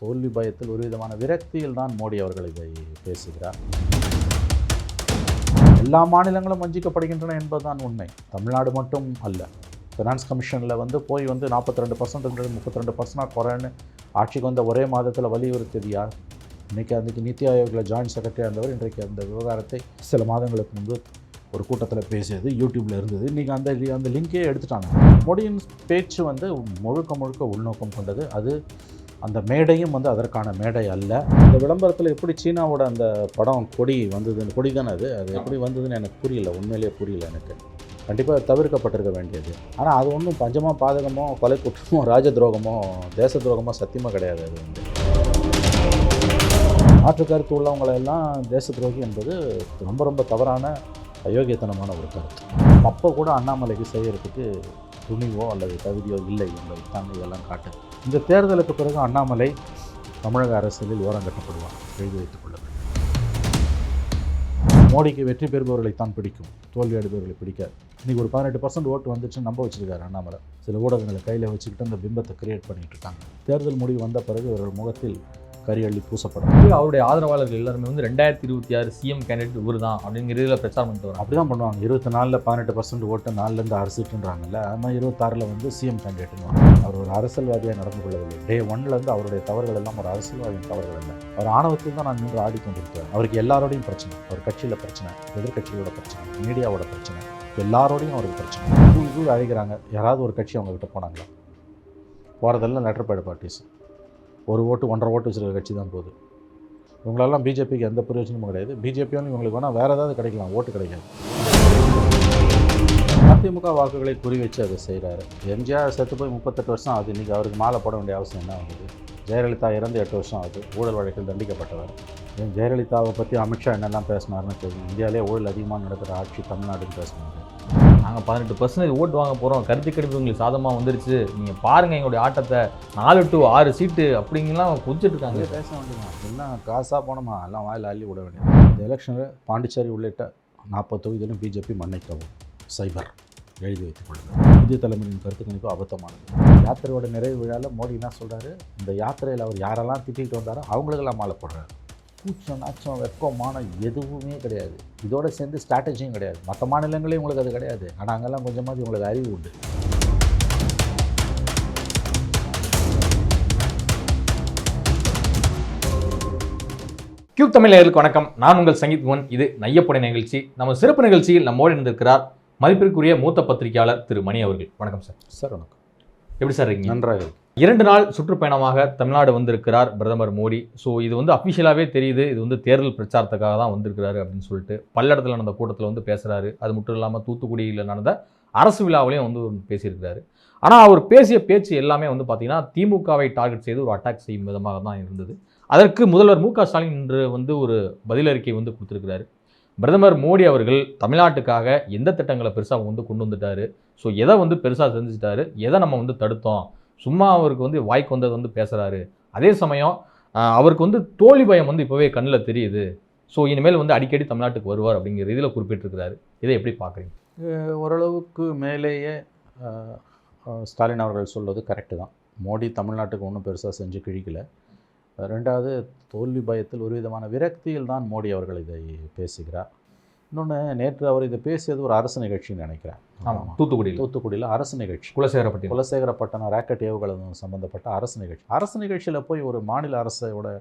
தோல்வி பயத்தில் ஒரு விதமான விரக்தியில் தான் மோடி அவர்கள் இதை பேசுகிறார். எல்லா மாநிலங்களும் வஞ்சிக்கப்படுகின்றன என்பதுதான் உண்மை. தமிழ்நாடு மட்டும் அல்ல. ஃபினான்ஸ் கமிஷனில் வந்து போய் வந்து நாற்பத்தி ரெண்டு பர்சன்ட் முப்பத்தி ரெண்டு பர்சன்டாக குறைன்னு ஆட்சிக்கு வந்த ஒரே மாதத்தில் வலியுறுத்தியது யார்? இன்றைக்கி அன்றைக்கி நித்தி ஆயோக்கில் ஜாயின்ட் செக்ரட்டரியாக இருந்தவர் இன்றைக்கு அந்த விவகாரத்தை சில மாதங்களுக்கு முன்பு ஒரு கூட்டத்தில் பேசியது யூடியூப்பில் இருந்தது. இன்றைக்கி அந்த அந்த லிங்கே எடுத்துட்டாங்க. மோடியின் பேச்சு வந்து முழுக்க முழுக்க உள்நோக்கம் கொண்டது. அது அந்த மேடையும் வந்து அதற்கான மேடை அல்ல. இந்த விளம்பரத்தில் எப்படி சீனாவோட அந்த படம் கொடி வந்தது கொடி தானே அது? அது எப்படி வந்ததுன்னு எனக்கு புரியல. உண்மையிலேயே புரியல எனக்கு. கண்டிப்பாக தவிர்க்கப்பட்டிருக்க வேண்டியது. ஆனால் அது ஒன்றும் பஞ்சமோ பாதகமோ கொலை குற்றமோ ராஜ துரோகமோ தேச துரோகமோ சத்தியமாக கிடையாது அது வந்து. மாற்று கருத்து உள்ளவங்களை எல்லாம் தேச துரோகி என்பது ரொம்ப ரொம்ப தவறான அயோக்கியத்தனமான ஒரு கருத்து. அப்போ கூட அண்ணாமலைக்கு செய்யறதுக்கு துணிவோ அல்லது தகுதியோ இல்லை என்பதை தான் இதெல்லாம் காட்டுது. இந்த தேர்தலுக்கு பிறகு அண்ணாமலை தமிழக அரசியலில் ஓரங்கட்டப்படுவார் எழுதி வைத்துக் கொள்ள மோடிக்கு வெற்றி பெறுபவர்களைத்தான் பிடிக்கும். தோல்வி அடைபவர்களை பிடிக்காது. இன்றைக்கி ஒரு பதினெட்டு பர்சன்ட் ஓட்டு வந்துச்சுன்னு நம்ப வச்சிருக்காரு அண்ணாமலை. சில ஊடகங்களை கையில் வச்சுக்கிட்டு அந்த பிம்பத்தை கிரியேட் பண்ணிகிட்டு இருக்காங்க. தேர்தல் முடிவு வந்த பிறகு இவர்கள் முகத்தில் கறி அள்ளி பூசப்படும் அவருடைய ஆதரவாளர்கள் எல்லாருமே வந்து ரெண்டாயிரத்தி இருபத்தி ஆறு சிஎம் கேண்டிடேட் இவர் தான் அப்படிங்கிறதுல பிரச்சாரம் பண்ணிட்டு வராங்க. அப்படி தான் பண்ணுவாங்க. இருபத்தி நாலில் பதினெட்டு பர்சன்ட் ஓட்டு நாலுலேருந்து அரசுட்டுன்றாங்கல்ல அது மாதிரி இருபத்தாறில் வந்து சிஎம் கேண்டிடேட்னு அவர் ஒரு அரசியல்வாதியாக நடந்து கொள்ளவில்லை. டே ஒன்லேருந்து அவருடைய தவறுகள் எல்லாம் ஒரு அரசியல்வாதியின் தவறுகள் இல்லை அவர் ஆணவத்தில் தான் நான் நின்று ஆடிக்கொண்டிருக்கிறேன் அவருக்கு எல்லாரோடையும் பிரச்சனை. அவர் கட்சியில் பிரச்சனை எதிர்கட்சியோட பிரச்சனை மீடியாவோட பிரச்சனை எல்லாரோடையும் அவருக்கு பிரச்சனை. தூள் தூள் அழைக்கிறாங்க யாராவது ஒரு கட்சி அவங்கக்கிட்ட போனாங்களா? போகிறதெல்லாம் லெட்டர் பேட் பார்ட்டிஸ் ஒரு ஓட்டு ஒன்றரை ஓட்டு வச்சுருக்க கட்சி தான் போகுது. இவங்களெல்லாம் பிஜேபிக்கு எந்த பிரயோஜனமும் கிடையாது. பிஜேபியும் இவங்களுக்கு வேணால் வேறு ஏதாவது கிடைக்கலாம் ஓட்டு கிடைக்காது. அதிமுக வாக்குகளை குறி வச்சு அதை செய்கிறாரு எம்ஜிஆர் செத்து போய் முப்பத்தெட்டு வருஷம் ஆகுது. இன்றைக்கி அவருக்கு மாலை போட வேண்டிய அவசியம் என்ன ஆகுது? ஜெயலலிதா இறந்து எட்டு வருஷம் ஆகுது. ஊழல் வழக்கில் தண்டிக்கப்பட்டவர். ஏன் ஜெயலலிதாவை பற்றி அமித்ஷா என்னெல்லாம் பேசினாருன்னு தெரியும். இந்தியாவிலே ஊழல் அதிகமாக நடக்கிற ஆட்சி தமிழ்நாடுன்னு பேசினாங்க நாங்கள் பதினெட்டு பர்சன்டேஜ் ஓட்டு வாங்க போகிறோம் கருத்து கணிப்பு உங்களுக்கு சாதமாக வந்துருச்சு. நீங்கள் பாருங்கள் எங்களுடைய ஆட்டத்தை. நாலு டு ஆறு சீட்டு அப்படிங்கலாம் குதிச்சிட்டு இருக்காங்க. பேச வேண்டியதான் எல்லாம் காசாக போனோமா? எல்லாம் வாயில் அள்ளி விட வேண்டியது இந்த எலெக்ஷனில் பாண்டிச்சேரி உள்ளிட்ட நாற்பது தொகுதியிலும் பிஜேபி மன்னிக்கவும். சைபர். எழுதி வைத்துக் கொள்ளுங்கள். இந்திய தலைமுறையின் கருத்து கணிப்பு அபத்தமானது. யாத்திரையோட நிறைவு விழாவில் மோடி என்ன சொல்கிறாரு இந்த யாத்திரையில் அவர் யாரெல்லாம் திட்டிகிட்டு வந்தாரோ அவங்களுக்கெல்லாம் மாலை போடுறாரு. கூச்சம் நாச்சம் வெப்பம் மானம் எதுவுமே கிடையாது. இதோட சேர்ந்து ஸ்ட்ராட்டஜியும் கிடையாது. மற்ற மாநிலங்களையும் உங்களுக்கு அது கிடையாது. ஆனால் அங்கெல்லாம் கொஞ்சமாவது உங்களுக்கு அறிவு உண்டு. கியூப் தமிழ் நேயர்களுக்கு வணக்கம். நான் உங்கள் சங்கீத் மோகன். இது நையப்படை நிகழ்ச்சி. நம்ம சிறப்பு நிகழ்ச்சியில் நம்மோடு இருந்திருக்கிறார் மதிப்பிற்குரிய மூத்த பத்திரிகையாளர் திரு மணி அவர்கள். வணக்கம் சார். சார் வணக்கம். எப்படி சார் இருக்கீங்க? நன்றாக இருக்கு. இரண்டு நாள் சுற்றுப்பயணமாக தமிழ்நாடு வந்திருக்கிறார் பிரதமர் மோடி. ஸோ இது வந்து அஃபிஷியலாகவே தெரியுது. இது வந்து தேர்தல் பிரச்சாரத்துக்காக தான் வந்திருக்கிறாரு அப்படின்னு சொல்லிட்டு பல்லடத்தில் நடந்த கூட்டத்தில் வந்து பேசுகிறாரு அது மட்டும் இல்லாமல் தூத்துக்குடியில் நடந்த அரசு விழாவிலையும் வந்து பேசியிருக்கிறாரு. ஆனால் அவர் பேசிய பேச்சு எல்லாமே வந்து பார்த்திங்கன்னா திமுகவை டார்கெட் செய்து ஒரு அட்டாக் செய்யும் விதமாக தான் இருந்தது. அதற்கு முதல்வர் மு க ஸ்டாலின் இன்று வந்து ஒரு பதிலறிக்கை வந்து கொடுத்துருக்கிறாரு. பிரதமர் மோடி அவர்கள் தமிழ்நாட்டுக்காக எந்த திட்டங்களை பெருசாக வந்து கொண்டு வந்துட்டார்? ஸோ எதை வந்து பெருசாக செஞ்சுட்டாரு? எதை நம்ம வந்து தடுத்தோம்? சும்மா அவருக்கு வந்து வாய்க்கு வந்தது வந்து பேசுகிறாரு அதே சமயம் அவருக்கு வந்து தோல்வி பயம் வந்து இப்போவே கண்ணில் தெரியுது. ஸோ இனிமேல் வந்து அடிக்கடி தமிழ்நாட்டுக்கு வருவார் அப்படிங்கிற இதில் குறிப்பிட்டிருக்கிறாரு. இதை எப்படி பார்க்குறீங்க? ஓரளவுக்கு மேலேயே ஸ்டாலின் அவர்கள் சொல்வது கரெக்டு தான். மோடி தமிழ்நாட்டுக்கு ஒன்றும் பெருசாக செஞ்சு கிழிக்கல. ரெண்டாவது தோல்வி பயத்தில் ஒரு விதமான விரக்தியில் தான் மோடி அவர்கள் இதை பேசுகிறார். இன்னொன்று நேற்று அவர் இதை பேசியது ஒரு அரசு நிகழ்ச்சின்னு நினைக்கிறேன். ஆமாம். தூத்துக்குடியில். தூத்துக்குடியில் அரசு நிகழ்ச்சி. குலசேகரப்பட்டினம். குலசேகரப்பட்டணம் ராக்கெட் ஏவுகணம் சம்பந்தப்பட்ட அரசு நிகழ்ச்சி. அரசு நிகழ்ச்சியில் போய் ஒரு மாநில அரசோட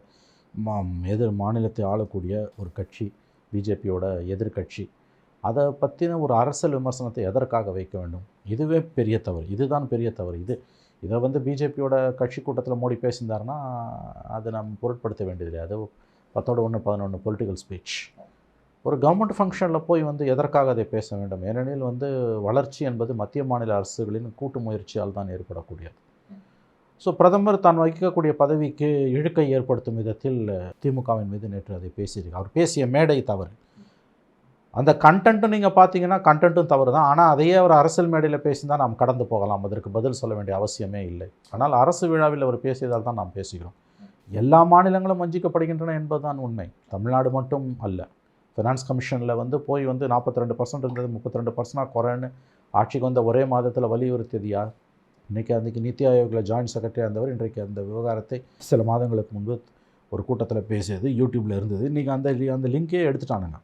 மா எதிர் மாநிலத்தை ஆளக்கூடிய ஒரு கட்சி பிஜேபியோட எதிர்க்கட்சி அதை பற்றின ஒரு அரசியல் விமர்சனத்தை எதற்காக வைக்க வேண்டும்? இதுவே பெரிய தவறு. இதுதான் பெரிய தவறு. இது இதை வந்து பிஜேபியோட கட்சி கூட்டத்தில் மோடி பேசியிருந்தாருன்னா அதை நம்ம பொருட்படுத்த வேண்டியதில்லை. அது பத்தோட ஒன்று பதினொன்று பொலிட்டிக்கல் ஸ்பீச் ஒரு கவர்மெண்ட் ஃபங்க்ஷனில் போய் வந்து எதற்காக அதை பேச வேண்டும்? ஏனெனில் வந்து வளர்ச்சி என்பது மத்திய மாநில அரசுகளின் கூட்டு முயற்சியால் தான் ஏற்படக்கூடியது. ஸோ பிரதமர் தான் வகிக்கக்கூடிய பதவிக்கு இழுக்கை ஏற்படுத்தும் விதத்தில் திமுகவின் மீது நேற்று அதை பேசியிருக்கு அவர் பேசிய மேடை தவறு. அந்த கண்டென்ட்டும் நீங்கள் பார்த்தீங்கன்னா கண்டென்ட்டும் தவறு தான். ஆனால் அதையே அவர் அரசியல் மேடையில் பேசியிருந்தால் நாம் கடந்து போகலாம். அதற்கு பதில் சொல்ல வேண்டிய அவசியமே இல்லை. ஆனால் அரசு விழாவில் அவர் பேசியதால் தான் நாம் பேசுகிறோம். எல்லா மாநிலங்களும் வஞ்சிக்கப்படுகின்றன என்பதுதான் உண்மை. தமிழ்நாடு மட்டும் அல்ல. ஃபினான்ஸ் கமிஷனில் வந்து போய் வந்து நாற்பத்தி ரெண்டு பர்சன்ட் இருந்தது முப்பத்தி ரெண்டு பர்சன்டாக குறைன்னு ஆட்சிக்கு வந்த ஒரே மாதத்தில் வலியுறுத்தியது யார்? இன்றைக்கி அன்றைக்கி நித்தி ஆயோக்கில் ஜாயின்ட் செக்ரட்டரியாக இருந்தவர் இன்றைக்கு அந்த விவகாரத்தை சில மாதங்களுக்கு முன்பு ஒரு கூட்டத்தில் பேசியது யூடியூப்பில் இருந்தது. இன்றைக்கி அந்த அந்த லிங்கே எடுத்துட்டானுங்க.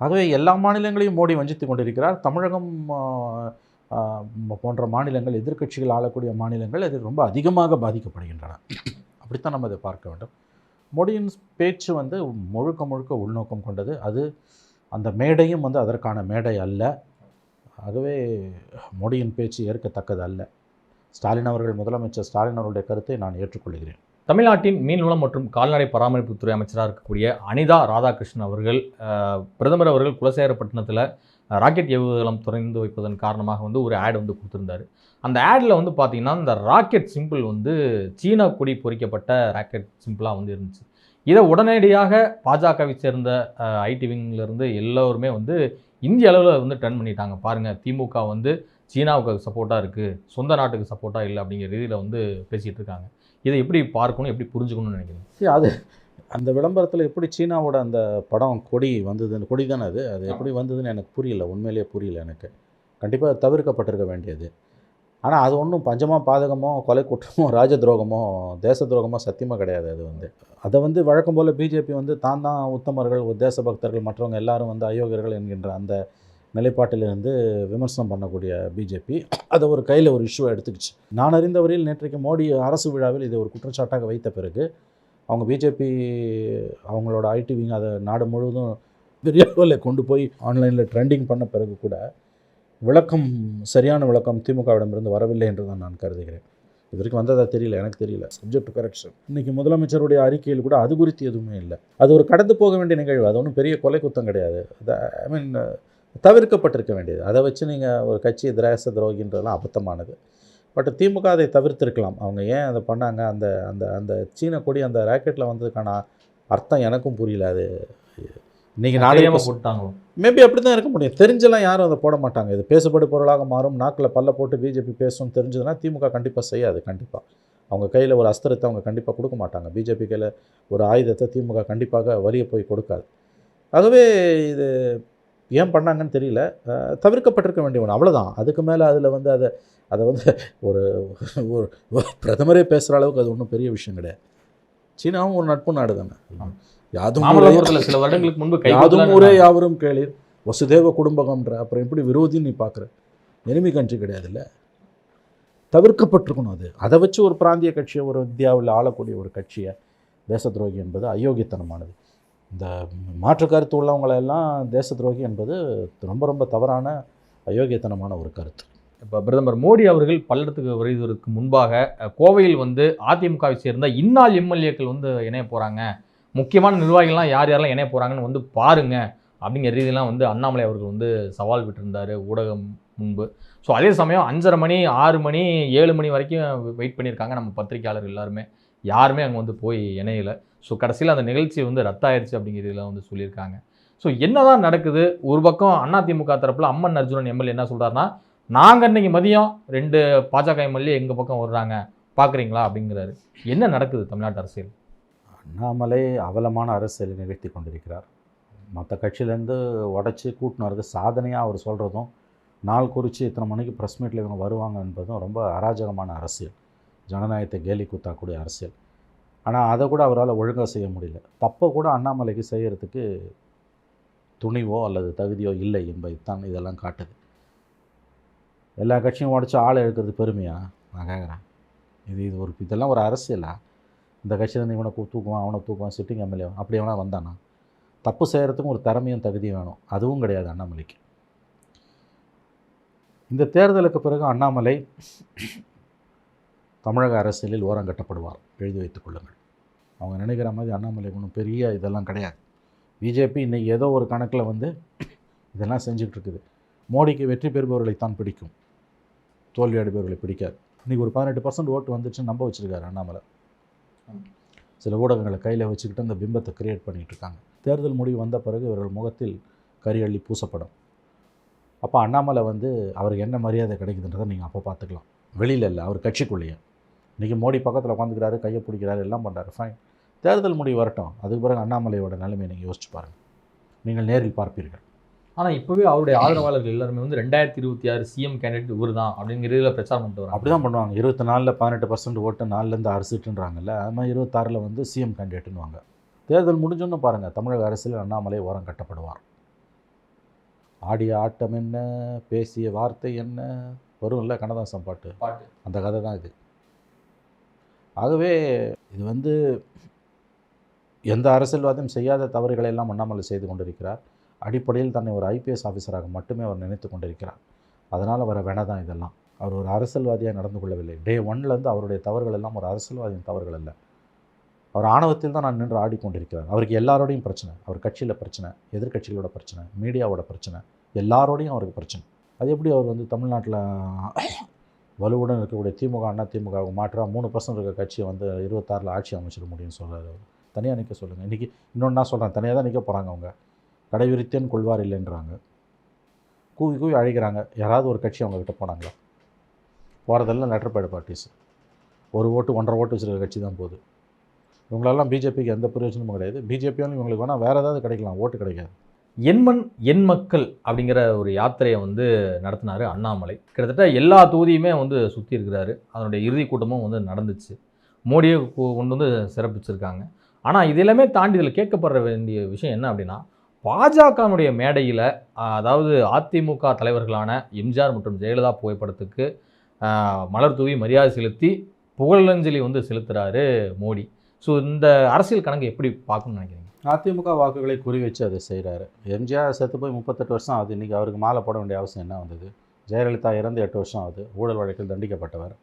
ஆகவே எல்லா மாநிலங்களையும் மோடி வஞ்சித்து கொண்டிருக்கிறார். தமிழகம் போன்ற மாநிலங்கள் எதிர்க்கட்சிகள் ஆளக்கூடிய மாநிலங்கள் அது ரொம்ப அதிகமாக பாதிக்கப்படுகின்றன. அப்படித்தான் நம்ம இதை பார்க்க வேண்டும். மோடியின் பேச்சு வந்து முழுக்க முழுக்க உள்நோக்கம் கொண்டது. அது அந்த மேடையும் வந்து அதற்கான மேடை அல்ல. ஆகவே மோடியின் பேச்சு ஏற்கத்தக்கது அல்ல. ஸ்டாலின் அவர்கள் முதலமைச்சர் ஸ்டாலின் அவர்களுடைய கருத்தை நான் ஏற்றுக்கொள்கிறேன். தமிழ்நாட்டின் மீன்வளம் மற்றும் கால்நடை பராமரிப்புத்துறை அமைச்சராக இருக்கக்கூடிய அனிதா ராதாகிருஷ்ணன் அவர்கள் பிரதமர் அவர்கள் குலசேகரப்பட்டினத்தில் ராக்கெட் ஏவுதளம் திறந்து வைப்பதன் காரணமாக வந்து ஒரு ஆட் வந்து கொடுத்துருந்தாரு. அந்த ஆடில் வந்து பார்த்திங்கன்னா இந்த ராக்கெட் சிம்பிள் வந்து சீனா கொடி பொறிக்கப்பட்ட ராக்கெட் சிம்பிளாக வந்து இருந்துச்சு. இதை உடனடியாக பாஜகவை சேர்ந்த ஐடி விங்கிலிருந்து எல்லோருமே வந்து இந்திய அளவில் வந்து டன் பண்ணிட்டாங்க. பாருங்கள் திமுக வந்து சீனாவுக்கு சப்போர்ட்டாக இருக்குது சொந்த நாட்டுக்கு சப்போர்ட்டாக இல்லை அப்படிங்கிற ரீதியில் வந்து பேசிகிட்டு இருக்காங்க. இதை எப்படி பார்க்கணும் எப்படி புரிஞ்சுக்கணும்னு நினைக்கிறேன் அது அந்த விளம்பரத்தில் எப்படி சீனாவோட அந்த படம் கொடி வந்ததுன்னு கொடி தானே அது? அது எப்படி வந்ததுன்னு எனக்கு புரியல. உண்மையிலேயே புரியல எனக்கு. கண்டிப்பாக தவிர்க்கப்பட்டிருக்க வேண்டியது. ஆனால் அது ஒன்றும் பஞ்சமோ பாதகமோ கொலை குற்றமோ ராஜ துரோகமோ தேச துரோகமோ சத்தியமாக கிடையாது அது வந்து. அதை வந்து வழக்கம் போல் பிஜேபி வந்து தான் தான் உத்தமர்கள் தேசபக்தர்கள் மற்றவங்க எல்லாரும் வந்து அயோக்கியர்கள் என்கின்ற அந்த நிலைப்பாட்டிலிருந்து விமர்சனம் பண்ணக்கூடிய பிஜேபி அதை ஒரு கையில் ஒரு இஷ்யூவை எடுத்துக்கிச்சு. நான் அறிந்தவரையில் நேற்றைக்கு மோடி அரசு விழாவில் இதை ஒரு குற்றச்சாட்டாக வைத்த பிறகு அவங்க பிஜேபி அவங்களோட ஐடி விங் அதை நாடு முழுவதும் பெரிய அளவில் கொண்டு போய் ஆன்லைனில் ட்ரெண்டிங் பண்ண பிறகு கூட விளக்கம் சரியான விளக்கம் திமுகவிடமிருந்து வரவில்லை என்று தான் நான் கருதுகிறேன். இது வரைக்கும் வந்ததா தெரியல எனக்கு தெரியல. சப்ஜெக்ட் கரெக்ஷன் இன்றைக்கி முதலமைச்சருடைய அறிக்கையில் கூட அது குறித்து எதுவுமே இல்லை. அது ஒரு கடந்து போக வேண்டிய நிகழ்வு. அது ஒன்றும் பெரிய கொலை குத்தம் கிடையாது. ஐ மீன் தவிர்க்கப்பட்டிருக்க வேண்டியது. அதை வச்சு நீங்கள் ஒரு கட்சி திராச துரோகின்றதெல்லாம் அபத்தமானது. பட் திமுக அதை தவிர்த்திருக்கலாம். அவங்க ஏன் அதை பண்ணாங்க? அந்த அந்த அந்த சீன கொடி அந்த ராக்கெட்டில் வந்ததுக்கான அர்த்தம் எனக்கும் புரியல. அது இன்றைக்கி நாளைக்கு தெரியாம போட்டாங்களோ? மேபி அப்படி தான் இருக்க முடியும். தெரிஞ்செல்லாம் யாரும் அதை போட மாட்டாங்க. இது பேசப்படு பொருளாக மாறும். நாக்கில் பல்ல போட்டு பிஜேபி பேசும் தெரிஞ்சதுன்னா திமுக கண்டிப்பாக செய்யாது கண்டிப்பாக அவங்க கையில் ஒரு அஸ்திரத்தை அவங்க கண்டிப்பாக கொடுக்க மாட்டாங்க. பிஜேபி கையில் ஒரு ஆயுதத்தை திமுக கண்டிப்பாக வலிய போய் கொடுக்காது. ஆகவே இது ஏன் பண்ணாங்கன்னு தெரியல. தவிர்க்கப்பட்டிருக்க வேண்டிய ஒன்று அவ்வளோதான் அதுக்கு மேலே அதில் வந்து அதை அதை வந்து ஒரு ஒரு பிரதமரே பேசுகிற அளவுக்கு அது ஒன்றும் பெரிய விஷயம் கிடையாது. சீனாவும் ஒரு நட்பு நாடு தானே. யாதும் சில வருடங்களுக்கு முன்பு யாதும் ஊரே யாவரும் கேளீர் வசுதேவ குடும்பகம்ன்ற அப்புறம் எப்படி விரோதின்னு நீ பார்க்குற எனிமி கண்ட்ரி கிடையாதுல்ல. தவிர்க்கப்பட்டிருக்கணும் அது. அதை வச்சு ஒரு பிராந்திய கட்சியை ஒரு இந்தியாவில் ஆளக்கூடிய ஒரு கட்சியை தேச துரோகி என்பது அயோக்கியத்தனமானது. இந்த மாற்று கருத்து உள்ளவங்களை எல்லாம் தேச துரோகி என்பது ரொம்ப ரொம்ப தவறான அயோக்கியத்தனமான ஒரு கருத்து. இப்போ பிரதமர் மோடி அவர்கள் பல்லடத்துக்கு வருவதற்கு முன்பாக கோவையில் வந்து அதிமுகவை சேர்ந்த இன்னால் எம்எல்ஏக்கள் வந்து இணைய போகிறாங்க முக்கியமான நிர்வாகிகள்லாம் யார் யாரெல்லாம் இணைய போகிறாங்கன்னு வந்து பாருங்க. அப்படிங்கிற ரீதியெல்லாம் வந்து அண்ணாமலை அவர்கள் வந்து சவால் விட்டிருந்தார் ஊடகம் முன்பு. ஸோ அதே சமயம் அஞ்சரை மணி ஆறு மணி ஏழு மணி வரைக்கும் வெயிட் பண்ணியிருக்காங்க நம்ம பத்திரிக்கையாளர் எல்லாருமே. யாருமே அங்கே வந்து போய் இணையலை. ஸோ கடைசியில் அந்த நிகழ்ச்சி வந்து ரத்தாயிருச்சு அப்படிங்கிறதுல வந்து சொல்லியிருக்காங்க. ஸோ என்னதான் நடக்குது ஒரு பக்கம் அதிமுக தரப்பில் அம்மன் அர்ஜுனன் எம்எல்ஏ என்ன சொல்கிறாருன்னா நாங்கள் இன்றைக்கி மதியம் ரெண்டு பாஜக எம்எல்ஏ எங்கள் பக்கம் வர்றாங்க பார்க்குறீங்களா அப்படிங்கிறாரு. என்ன நடக்குது தமிழ்நாட்டு அரசியல்? அண்ணாமலை அவலமான அரசியலை நிகழ்த்தி கொண்டிருக்கிறார். மற்ற கட்சியிலேருந்து உடச்சி கூட்டின்னு வர்றது சாதனையாக அவர் சொல்கிறதும் நாள் குறித்து இத்தனை மணிக்கு ப்ரெஸ் மீட்டில் இவங்க வருவாங்க என்பதும் ரொம்ப அராஜகமான அரசியல். ஜனநாயகத்தை கேலி கூத்தாக்கூடிய அரசியல். ஆனால் அதை கூட அவரால் ஒழுங்காக செய்ய முடியல. தப்பை கூட அண்ணாமலைக்கு செய்கிறதுக்கு துணிவோ அல்லது தகுதியோ இல்லை என்பதை தான் இதெல்லாம் காட்டுது. எல்லா கட்சியும் உடச்சி ஆளை எடுக்கிறது பெருமையா? நான் கேட்குறேன். இது இது ஒரு இதெல்லாம் ஒரு அரசியலா? இந்த கட்சியிலேருந்து இவனை தூக்குவான் அவனை தூக்குவான் சிட்டிங் எம்எல்ஏ அப்படி எவனா வந்தானா? தப்பு செய்கிறதுக்கும் ஒரு திறமையும் தகுதியும் வேணும். அதுவும் கிடையாது அண்ணாமலைக்கு. இந்த தேர்தலுக்கு பிறகு அண்ணாமலை தமிழக அரசியலில் ஓரங்கட்டப்படுவார் எழுதி வைத்துக் கொள்ளுங்கள். அவங்க நினைக்கிற மாதிரி அண்ணாமலை ஒன்றும் பெரிய இதெல்லாம் கிடையாது. பிஜேபி இன்றைக்கி ஏதோ ஒரு கணக்கில் வந்து இதெல்லாம் செஞ்சுக்கிட்டு இருக்குது. மோடிக்கு வெற்றி பெறுபவர்களைத்தான் பிடிக்கும். தோல்வி அடைபவர்களை பிடிக்காது. இன்றைக்கி ஒரு பதினெட்டு பர்சன்ட் ஓட்டு வந்துச்சுன்னு நம்ப வச்சுருக்காரு அண்ணாமலை. சில ஊடகங்களை கையில் வச்சுக்கிட்டு அந்த பிம்பத்தை கிரியேட் பண்ணிகிட்டு இருக்காங்க. தேர்தல் முடிவு வந்த பிறகு இவர்கள் முகத்தில் கரியள்ளி பூசப்படும். அப்போ அண்ணாமலை வந்து அவருக்கு என்ன மரியாதை கிடைக்குதுன்றதை நீங்கள் அப்போ பார்த்துக்கலாம். வெளியில் இல்லை அவர் கட்சிக்குள்ளேயே. இன்றைக்கி மோடி பக்கத்தில் உட்காந்துக்கிறாரு கையை பிடிக்கிறாரு எல்லாம் பண்ணுறாரு ஃபைன் தேர்தல் முடிவு வரட்டும். அதுக்கு பிறகு அண்ணாமலையோட நிலைமையை நீங்கள் யோசிச்சு பாருங்கள் நீங்கள் நேரில் பார்ப்பீர்கள். ஆனால் இப்போவே அவருடைய ஆதரவாளர்கள் எல்லாருமே வந்து ரெண்டாயிரத்தி இருபத்தி ஆறு சிஎம் கேண்டிடேட் இவர் தான் அப்படிங்கிறதுல பிரச்சாரம் பண்ணிட்டு வராங்க. அப்படி தான் பண்ணுவாங்க. இருபத்தி நாலில் பதினெட்டு பர்சன்ட் ஓட்டு நாலுலேருந்து ஆறு சீட்டுன்றாங்கல்ல அது மாதிரி இருபத்தாறில் வந்து சிஎம் கேண்டிடேட்டுன்னுவாங்க தேர்தல் முடிஞ்சோன்னு பாருங்கள் தமிழக அரசியல் அண்ணாமலை ஓரம் கட்டப்படுவார். ஆடிய ஆட்டம் என்ன பேசிய வார்த்தை என்ன வரும்ல கண்ணதாசன் பாட்டு? பாட்டு. அந்த கதை தான் இது. ஆகவே இது வந்து எந்த அரசியல்வாதியும் செய்யாத தவறுகளை எல்லாம் அண்ணாமலை செய்து கொண்டிருக்கிறார். அடிப்படையில் தன்னை ஒரு ஐபிஎஸ் ஆஃபீஸராக மட்டுமே அவர் நினைத்து கொண்டிருக்கிறார். அதனால் வர வேணை தான் இதெல்லாம். அவர் ஒரு அரசியல்வாதியாக நடந்து கொள்ளவில்லை. டே ஒன்லேருந்து அவருடைய தவறுகள் எல்லாம் ஒரு அரசியல்வாதியின் தவறுகள் அல்ல. அவர் ஆணவத்தில் தான் நான் நின்று ஆடிக்கொண்டிருக்கிறார் அவருக்கு எல்லாரோடையும் பிரச்சனை. அவர் கட்சியில் பிரச்சனை எதிர்க்கட்சிகளோட பிரச்சனை மீடியாவோட பிரச்சனை எல்லாரோடையும் அவருக்கு பிரச்சனை. அது எப்படி அவர் வந்து தமிழ்நாட்டில் வலுவுடன் இருக்கக்கூடிய திமுக அண்ணா திமுக மாற்றாக மூணு பர்சன்ட் இருக்க கட்சியை வந்து இருபத்தாறில் ஆட்சி அமைச்சிட முடியும்னு சொல்கிறார் அவர். தனியாக நிற்க சொல்லுங்கள் இன்றைக்கி இன்னொன்று நான் சொல்கிறேன் தனியாக தான் நிற்க போகிறாங்க அவங்க. கடை விரித்தேன் கொள்வார் இல்லைன்றாங்க. கூவி கூவி அழைக்கிறாங்க. யாராவது ஒரு கட்சி அவங்கக்கிட்ட போனாங்களா? போகிறதெல்லாம் லெட்டர் பேட் பார்ட்டிஸ் ஒரு ஓட்டு ஒன்றரை ஓட்டு வச்சுருக்க கட்சி தான் போகுது. இவங்களெல்லாம் பிஜேபிக்கு எந்த பிரயோஜனமும் கிடையாது. பிஜேபியாலும் இவங்களுக்கு வேணால் வேறு ஏதாவது கிடைக்கலாம். ஓட்டு கிடைக்காது. எண்மண் எண் மக்கள் அப்படிங்கிற ஒரு யாத்திரையை வந்து நடத்தினாரு அண்ணாமலை. கிட்டத்தட்ட எல்லா தொகுதியுமே வந்து சுற்றி இருக்கிறாரு. அதனுடைய இறுதி கூட்டமும் வந்து நடந்துச்சு. மோடியை கொண்டு வந்து சிறப்பிச்சிருக்காங்க. ஆனால் இது எல்லாமே தாண்டி இதில் கேட்கப்படுற வேண்டிய விஷயம் என்ன அப்படின்னா பாஜகனுடைய மேடையில் அதாவது அதிமுக தலைவர்களான எம்ஜிஆர் மற்றும் ஜெயலலிதா புகைப்படத்துக்கு மலர் தூவி மரியாதை செலுத்தி புகழஞ்சலி வந்து செலுத்துகிறாரு மோடி. ஸோ இந்த அரசியல் கணக்கு எப்படி பார்க்கணும்னு நினைக்கிறீங்க? அதிமுக வாக்குகளை குறி வச்சு அதை செய்கிறாரு எம்ஜிஆர் செத்து போய் முப்பத்தெட்டு வருஷம் ஆகுது. இன்றைக்கி அவருக்கு மாலை போட வேண்டிய அவசியம் என்ன வந்தது? ஜெயலலிதா இறந்து எட்டு வருஷம் ஆகுது. ஊழல் வழக்கில் தண்டிக்கப்பட்டவர்.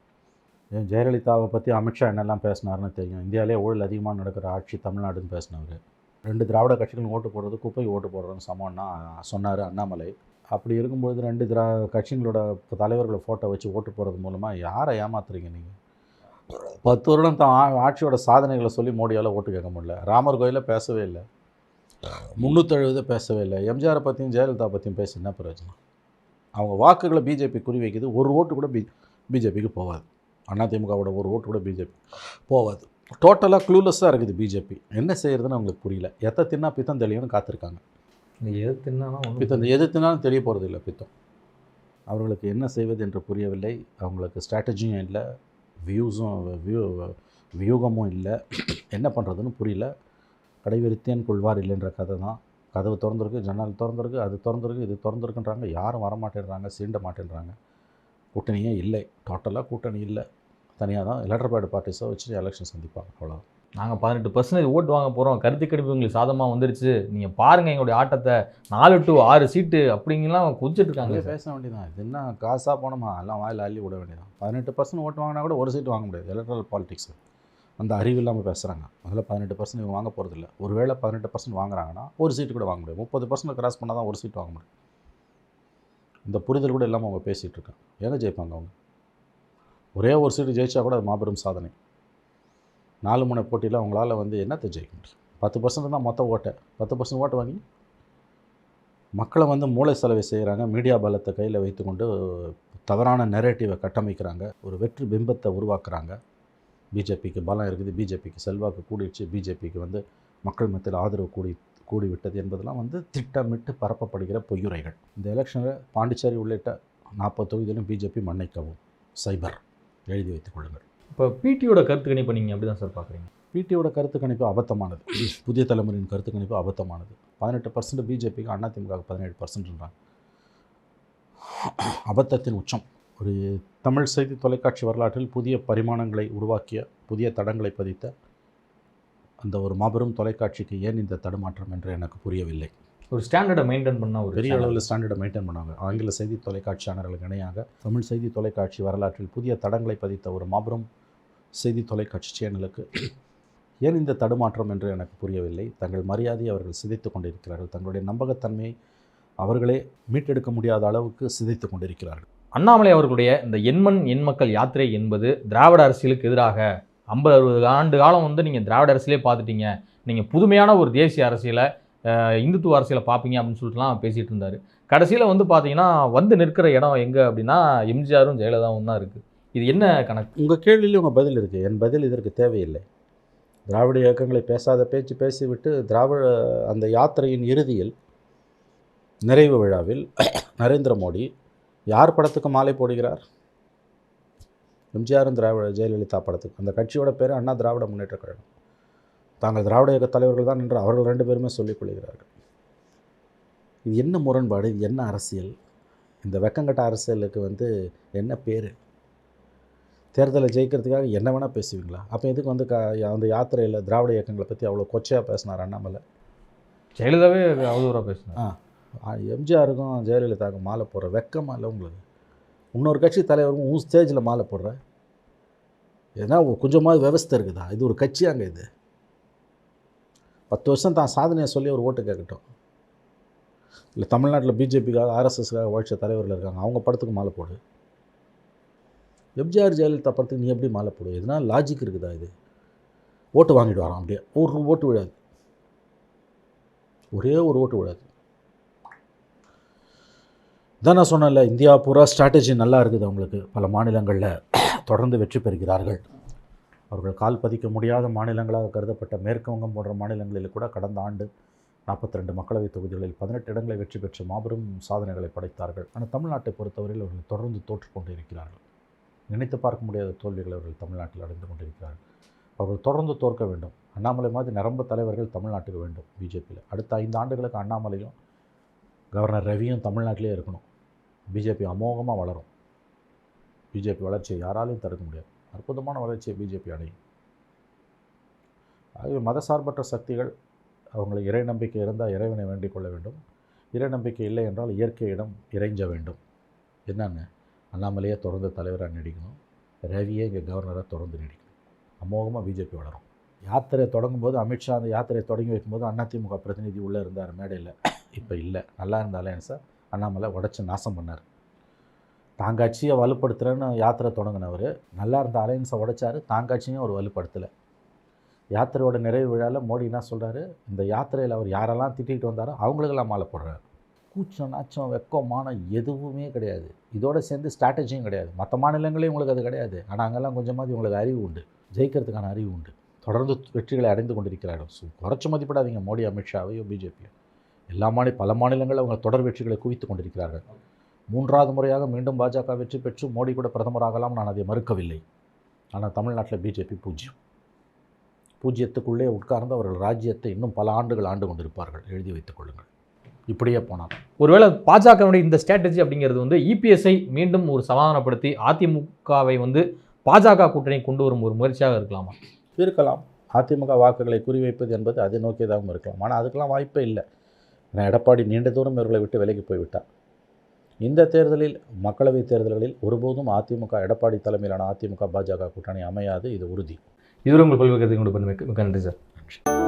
ஜெயலலிதாவை பற்றி அமித்ஷா என்னெல்லாம் பேசினாருன்னு தெரியும். இந்தியாவிலே ஊழல் அதிகமாக நடக்கிற ஆட்சி தமிழ்நாடுன்னு பேசினவர். ரெண்டு திராவிட கட்சிகளும் ஓட்டு போடுறது குப்பை ஓட்டு போடுறதுன்னு சமம்னா சொன்னார் அண்ணாமலை. அப்படி இருக்கும்பொழுது ரெண்டு திரா கட்சிகளோட தலைவர்களை ஃபோட்டோ வச்சு ஓட்டு போடுறது மூலமாக யாரை ஏமாத்துறீங்க நீங்கள் பத்து வருடம் தான் ஆட்சியோட சாதனைகளை சொல்லி மோடியால் ஓட்டு கேட்க முடியல. ராமர் கோயிலில் பேசவே இல்லை. முந்நூற்றழுவது பேசவே இல்லை. எம்ஜிஆரை பற்றியும் ஜெயலலிதா பற்றியும் பேசி என்ன பிரயோஜனம்? அவங்க வாக்குகளை பிஜேபி குறி வைக்குது. ஒரு ஓட்டு கூட பி பிஜேபிக்கு போகாது. அதிமுகவோட ஒரு ஓட்டு கூட பிஜேபி போகாது. டோட்டலாக க்ளூலெஸ்ஸாக இருக்குது பிஜேபி. என்ன செய்யறதுன்னு அவங்களுக்கு புரியல. எத்த தின்னா பித்தம் தெளியும்னு காத்திருக்காங்க. எது தின்னாலும் பித்தம் எது தின்னாலும் தெரிய போகிறது இல்லை பித்தம். அவர்களுக்கு என்ன செய்வது என்று புரியவில்லை. அவங்களுக்கு ஸ்ட்ராட்டஜியும் இல்லை. வியூஸும் வியூ வியூகமும் இல்லை. என்ன பண்ணுறதுன்னு புரியல. கடைவிரித்தேன் கொள்வார் இல்லைன்ற கதை தான். கதவு திறந்துருக்கு ஜன்னல் திறந்துருக்கு அது திறந்துருக்கு இது திறந்துருக்குன்றாங்க. யாரும் வரமாட்டேன்றாங்க சீண்ட மாட்டேன்றாங்க. கூட்டணியே இல்லை. டோட்டலாக கூட்டணி இல்லை. தனியாக தான் லெட்டர் பேட் பார்ட்டிஸை வச்சு எலெக்ஷன் சந்திப்பாங்க. அவ்வளோ நாங்கள் பதினெட்டு பர்சன்டேஜ் ஓட்டு வாங்க போகிறோம் கருத்து கணிப்பு உங்களுக்கு சாதமாக வந்துருச்சு. நீங்கள் பாருங்கள் எங்களுடைய ஆட்டத்தை. நாலு டு ஆறு சீட்டு அப்படிங்கலாம் கொதிச்சிட்டு இருக்காங்க பேச வேண்டியதான் இது என்ன காசாக போனோமா எல்லாம் வாயில் அள்ளி விட வேண்டியதான் பதினெட்டு பர்சன்ட் ஓட்டு வாங்கினா கூட ஒரு சீட்டு வாங்க முடியாது. எலக்ட்ரல் பாலிடிக்ஸ் அந்த அறிவு இல்லாமல் பேசுகிறாங்க அதில் பதினெட்டு பர்சன்ட் இவங்க வாங்க போகிறதில்ல ஒருவேளை பதினெட்டு பர்சன்ட் வாங்குறாங்கன்னா ஒரு சீட்டு கூட வாங்க முடியாது. முப்பது பர்சன்ட் கிராஸ் பண்ணால் தான் ஒரு சீட் வாங்க முடியும். இந்த புரிதல் கூட இல்லாமல் அவங்க பேசிகிட்டு இருக்காங்க. எங்கே ஜெயிப்பாங்க அவங்க? ஒரே ஒரு சீட்டு ஜெயிச்சா கூட அது மாபெரும் சாதனை. நாலு முனை போட்டியில் அவங்களால வந்து என்னத்தை ஜெயிக்க முடியும்? பத்து பர்சன்ட் தான் மொத்த ஓட்டை. பத்து பர்சன்ட் ஓட்டு வாங்கி மக்களை வந்து மூளை செலவை செய்கிறாங்க மீடியா பலத்தை கையில் வைத்துக்கொண்டு தவறான நெரேட்டிவை கட்டமைக்கிறாங்க. ஒரு வெற்றி பிம்பத்தை உருவாக்குறாங்க. பிஜேபிக்கு பலம் இருக்குது. பிஜேபிக்கு செல்வாக்கு கூடிடுச்சு. பிஜேபிக்கு வந்து மக்கள் மத்தியில் ஆதரவு கூடி கூடிவிட்டது என்பதெல்லாம் வந்து திட்டமிட்டு பரப்பப்படுகிற பொய்யுரைகள். இந்த எலெக்ஷனில் பாண்டிச்சேரி உள்ளிட்ட நாற்பது தொகுதியிலும் பிஜேபி மன்னிக்கவும். சைபர். எழுதி வைத்துக் கொள்ளுங்கள். இப்போ பிடியோட கருத்து கணிப்பை நீங்கள் எப்படி தான் சார் பார்க்குறீங்க? பிடியோட கருத்து கணிப்பு அபத்தமானது. புதிய தலைமுறையின் கருத்து கணிப்பு அபத்தமானது. பதினெட்டு பர்சன்ட் பிஜேபிக்கு அதிமுக பதினேழு பர்சன்ட்ன்றாங்க அபத்தத்தின் உச்சம். ஒரு தமிழ் செய்தி தொலைக்காட்சி வரலாற்றில் புதிய பரிமாணங்களை உருவாக்கிய புதிய தடங்களை பதித்த அந்த ஒரு மாபெரும் தொலைக்காட்சிக்கு ஏன் இந்த தடுமாற்றம் என்று எனக்கு புரியவில்லை. ஒரு ஸ்டாண்டர்டை மெயின்டைன் பண்ண ஒரு பெரிய. அளவில் ஸ்டாண்டர்டை மெயின்டைன் பண்ணாங்க. ஆங்கில செய்தி தொலைக்காட்சி சேனல்களுக்கு இணையாக தமிழ் செய்தி தொலைக்காட்சி வரலாற்றில் புதிய தடங்களை பதித்த ஒரு மாபெரும் செய்தி தொலைக்காட்சி சேனலுக்கு ஏன் இந்த தடுமாற்றம் என்று எனக்கு புரியவில்லை. தங்கள் மரியாதையை அவர்கள் சிதைத்து கொண்டிருக்கிறார்கள். தங்களுடைய நம்பகத்தன்மையை அவர்களே மீட்டெடுக்க முடியாத அளவுக்கு சிதைத்து கொண்டிருக்கிறார்கள். அண்ணாமலை அவர்களுடைய இந்த எண்மண் எண்மக்கள் யாத்திரை என்பது திராவிட அரசியலுக்கு எதிராக ஐம்பது அறுபது ஆண்டு காலம் வந்து நீங்கள் திராவிட அரசியலே பார்த்துட்டீங்க. நீங்கள் புதுமையான ஒரு தேசிய அரசியலை இந்துத்துவ அரசியலை பார்ப்பீங்க அப்படின்னு சொல்லிட்டுலாம் பேசிகிட்டு இருந்தார். கடைசியில் வந்து பார்த்தீங்கன்னா வந்து நிற்கிற இடம் எங்கே அப்படின்னா எம்ஜிஆரும் ஜெயலலிதாவும் தான் இருக்குது இது என்ன கணக்கு? உங்கள் கேள்வியிலே உங்கள் பதில் இருக்குது என் பதில் இதற்கு தேவையில்லை. திராவிட இயக்கங்களை பேசாத பேச்சு பேசிவிட்டு திராவிட அந்த யாத்திரையின் இறுதியில் நிறைவு விழாவில் நரேந்திர மோடி யார் படத்துக்கு மாலை போடுகிறார்? எம்ஜிஆரும் திராவிட ஜெயலலிதா படத்துக்கு. அந்த கட்சியோட பேர் அண்ணா திராவிட முன்னேற்ற கழகம். தாங்கள் திராவிட இயக்க தலைவர்கள் தான் என்று அவர்கள் ரெண்டு பேருமே சொல்லிக் கொள்கிறார்கள். இது என்ன முரண்பாடு? இது என்ன அரசியல்? இந்த வெக்கங்கட்ட அரசியலுக்கு வந்து என்ன பேர்? தேர்தலை ஜெயிக்கிறதுக்காக என்ன வேணால் பேசுவீங்களா? அப்போ எதுக்கு வந்து க அந்த யாத்திரையில் திராவிட இயக்கங்களை பற்றி அவ்வளோ கொச்சையாக பேசினார் அண்ணாமலை? ஜெயலலிதாவே அவதூறாக பேசினார். ஆ எம்ஜிஆருக்கும் ஜெயலலிதாவுக்கும் மாலை போடுற வெக்கமா இல்லை உங்களுக்கு? இன்னொரு கட்சி தலைவருக்கும் உன் ஸ்டேஜில் மாலை போடுற? ஏன்னா கொஞ்சமாவது விவஸ்தை இருக்குதா? இது ஒரு கட்சியாங்க இது. பத்து வருஷம் தான் சாதனையை சொல்லி ஒரு ஓட்டு கேட்கட்டும். இல்லை தமிழ்நாட்டில் பிஜேபிக்காக ஆர்எஸ்எஸ்க்காக உழைச்ச தலைவர்கள் இருக்காங்க. அவங்க படத்துக்கு மாலை போடு. எம்ஜிஆர் ஜெயலலிதா படத்துக்கு நீ எப்படி மாலை போடுவோம் எதுனா லாஜிக் இருக்குதா இது? ஓட்டு வாங்கிட்டு வரான் அப்படியே. ஒரு ஓட்டு விழாது. ஒரே ஒரு ஓட்டு விழாது. இதான் நான் சொன்னேன்ல இந்தியா பூரா ஸ்ட்ராட்டஜி நல்லா இருக்குது அவங்களுக்கு. பல மாநிலங்களில் தொடர்ந்து வெற்றி பெறுகிறார்கள். அவர்கள் கால் பதிக்க முடியாத மாநிலங்களாக கருதப்பட்ட மேற்கு வங்கம் போன்ற மாநிலங்களில் கூட கடந்த ஆண்டு நாற்பத்தி ரெண்டு மக்களவைத் தொகுதிகளில் பதினெட்டு இடங்களை வெற்றி பெற்று மாபெரும் சாதனைகளை படைத்தார்கள். ஆனால் தமிழ்நாட்டை பொறுத்தவரையில் அவர்கள் தொடர்ந்து தோற்றுக்கொண்டு இருக்கிறார்கள் நினைத்து பார்க்க முடியாத தோல்விகளை அவர்கள் தமிழ்நாட்டில் அடைந்து கொண்டிருக்கிறார்கள். அவர்கள் தொடர்ந்து தோற்க வேண்டும். அண்ணாமலை மாதிரி நிரம்ப தலைவர்கள் தமிழ்நாட்டுக்கு வேண்டும் பிஜேபியில் அடுத்த ஐந்து ஆண்டுகளுக்கு அண்ணாமலையும் கவர்னர் ரவியும் தமிழ்நாட்டிலே இருக்கணும். பிஜேபி அமோகமாக வளரும். பிஜேபி வளர்ச்சியை யாராலையும் தடுக்க முடியாது. அற்புதமான வளர்ச்சியை பிஜேபி அடையும். ஆகவே மதசார்பற்ற சக்திகள் அவங்களை இறை நம்பிக்கை இருந்தால் இறைவனை வேண்டிக் கொள்ள வேண்டும். இறை நம்பிக்கை இல்லை என்றால் இயற்கையிடம் இறைஞ்ச வேண்டும். என்னென்ன அண்ணாமலையே தொடர்ந்து தலைவராக நீடிக்கணும். ரவியே இங்கே கவர்னராக தொடர்ந்து நீடிக்கணும். அமோகமாக பிஜேபி வளரும். யாத்திரை தொடங்கும் போது அமித்ஷா அந்த யாத்திரையை தொடங்கி வைக்கும்போது அதிமுக பிரதிநிதி உள்ளே இருந்தார் மேடையில். இப்போ இல்லை. நல்லா இருந்த சார்? அண்ணாமலை உடச்சி நாசம் பண்ணார். தாங்காட்சியை வலுப்படுத்துகிறேன்னு யாத்திரை தொடங்கினவர். நல்லா இருந்த அலையன்ஸை உடைச்சார். தாங்காட்சியும் அவர் வலுப்படுத்தலை. யாத்திரையோட நிறைவு விழாவில் மோடி என்ன சொல்கிறாரு இந்த யாத்திரையில் அவர் யாரெல்லாம் திட்டிகிட்டு வந்தாரோ அவங்களுக்கெல்லாம் மாலை போடுறாரு. கூச்சம் நாச்சம் வெக்கமான எதுவுமே கிடையாது. இதோட சேர்ந்து ஸ்ட்ராட்டஜியும் கிடையாது. மற்ற மாநிலங்களையும் உங்களுக்கு அது கிடையாது. ஆனால் அங்கெல்லாம் கொஞ்சமாவது உங்களுக்கு அறிவு உண்டு. ஜெயிக்கிறதுக்கான அறிவு உண்டு. தொடர்ந்து வெற்றிகளை அடைந்து கொண்டிருக்கிறார்கள் ஸோ குறைச்சி மதிப்பிடாதீங்க. மோடி அமித்ஷாவையோ பிஜேபியோ. எல்லா மாநில பல மாநிலங்களில் அவங்க தொடர் வெற்றிகளை குவித்து கொண்டிருக்கிறார்கள். மூன்றாவது முறையாக மீண்டும் பாஜக வெற்றி பெற்று மோடி கூட பிரதமராகலாம் நான் அதை மறுக்கவில்லை. ஆனால் தமிழ்நாட்டில் பிஜேபி பூஜ்ஜியம். பூஜ்ஜியத்துக்குள்ளே உட்கார்ந்து அவர்கள் ராஜ்யத்தை இன்னும் பல ஆண்டுகள் ஆண்டு கொண்டிருப்பார்கள். எழுதி வைத்துக் கொள்ளுங்கள். இப்படியே போனால் ஒருவேளை பாஜகவுடைய இந்த ஸ்ட்ராட்டஜி அப்படிங்கிறது வந்து இபிஎஸ்ஐ மீண்டும் ஒரு சமாதானப்படுத்தி அதிமுகவை வந்து பாஜக கூட்டணி கொண்டு வரும் ஒரு முயற்சியாக இருக்கலாமா? இருக்கலாம். அதிமுக வாக்குகளை குறிவைப்பது என்பது அதை நோக்கியதாகவும் இருக்கலாம். ஆனால் அதுக்கெல்லாம் வாய்ப்பே இல்லை. ஏன்னா எடப்பாடி நீண்ட தூரம் இவர்களை விட்டு விலகி போய்விட்டார். இந்த தேர்தலில் மக்களவைத் தேர்தல்களில் ஒருபோதும் அதிமுக எடப்பாடி தலைமையிலான அதிமுக பாஜக கூட்டணி அமையாது. இது உறுதி. இதுவரை உங்கள் கொண்டு பண்ணி மிக்க நன்றி சார். நன்றி